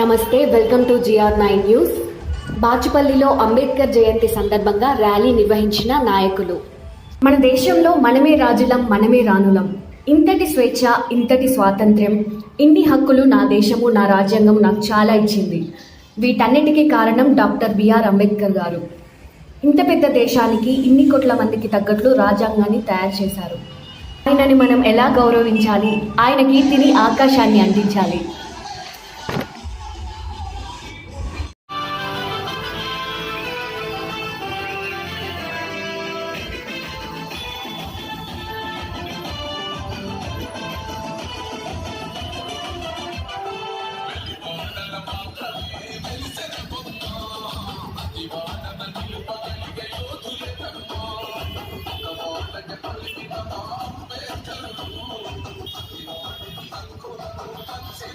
నమస్తే welcome to G R nine. బాచుపల్లిలో Ambedkar Jayanti సందర్భంగా rally నిర్వహించిన నాయకులు. మన దేశంలో మనమే రాజులం మనమే రాణులం. ఇంతటి స్వేచ్ఛ ఇంతటి స్వాతంత్ర్యం. ఇన్ని హక్కులు నా దేశము నా రాజ్యాంగం నాకు చాలా ఇచ్చింది. వీటన్నిటికీ కారణం డాక్టర్ బిఆర్ అంబేద్కర్ గారు. ఇంత పెద్ద దేశానికి ఇన్ని కోట్ల మందికి తగ్గట్లు రాజ్యాంగాన్ని తయారు చేశారు. ఆయనని మనం ఎలా గౌరవించాలి? ఆయన కీర్తిని ఆకాశాన్ని అందించాలి. I'm gonna go to the